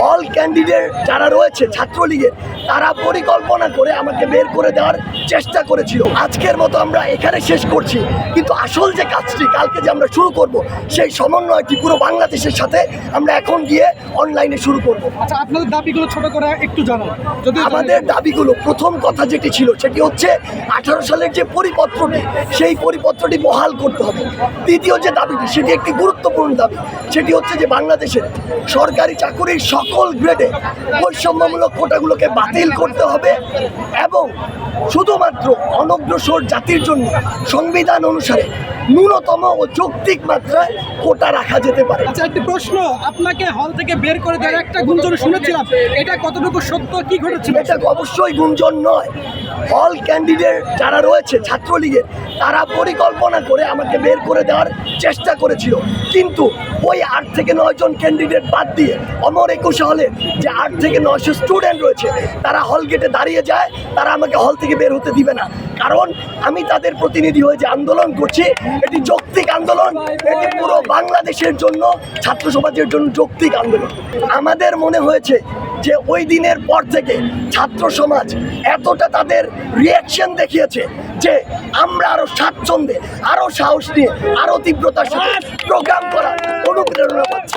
All candidate যারা রয়েছে ছাত্রলীগের তারা পরিকল্পনা করে আমাকে বের করে দেওয়ার চেষ্টা করেছিল। আজকের মতো আমরা এখানে শেষ করছি। কিন্তু আসল যে কাজটি কালকে যে আমরা শুরু করব সেই সমন্বয়টি পুরো বাংলাদেশের সাথে আমরা এখন গিয়ে অনলাইনে শুরু করব। আচ্ছা আপনাদের দাবিগুলো ছোট করে একটু জানান। যদি আমাদের দাবিগুলো প্রথম কথা যেটি ছিল সেটি হচ্ছে আঠারো সালের যে পরিপত্রটি সেই পরিপত্রটি বহাল করতে হবে। দ্বিতীয় যে দাবিটি সেটি একটি গুরুত্বপূর্ণ দাবি। সেটি হচ্ছে যে বাংলাদেশের সরকারি চাকুরির সকল গ্রেডে বৈষম্যমূলক কোটাগুলোকে বাতিল করতে হবে এবং শুধুমাত্র অনগ্রসর জাতির জন্য সংবিধান অনুসারে ন্যূনতম ও যৌক্তিক মাত্রায় কোটা রাখা যেতে পারে। আচ্ছা একটি প্রশ্ন আপনাকে হল থেকে বের করে দেওয়ার একটা গুঞ্জন শুনেছিলাম। এটা কতটুকু সত্য কি ঘটেছিল? এটা অবশ্যই গুঞ্জন নয়। অল ক্যান্ডিডেট যারা রয়েছে ছাত্রলীগের তারা পরিকল্পনা করে আমাকে বের করে দেওয়ার চেষ্টা করেছিল। কিন্তু ওই আট থেকে নয় জন ক্যান্ডিডেট বাদ দিয়ে অমর একুশে হলে যে আট থেকে নয়শো স্টুডেন্ট রয়েছে তারা হল গেটে দাঁড়িয়ে যায় তারা আমাকে হল থেকে বের হতে দিবে না। কারণ আমি তাদের প্রতিনিধি হয়ে যে আন্দোলন করছি এটি যৌক্তিক আন্দোলন। এটি পুরো বাংলাদেশের জন্য, ছাত্র সমাজের জন্য যৌক্তিক আন্দোলন। আমাদের মনে হয়েছে যে ওই দিনের পর থেকে ছাত্র সমাজ এতটা তাদের রিয়াকশন দেখিয়েছে যে আমরা আরও স্বাচ্ছন্দ্যে, আরও সাহস নিয়ে, আরও তীব্রতার সাথে প্রোগ্রাম করার অনুপ্রেরণা পাচ্ছি।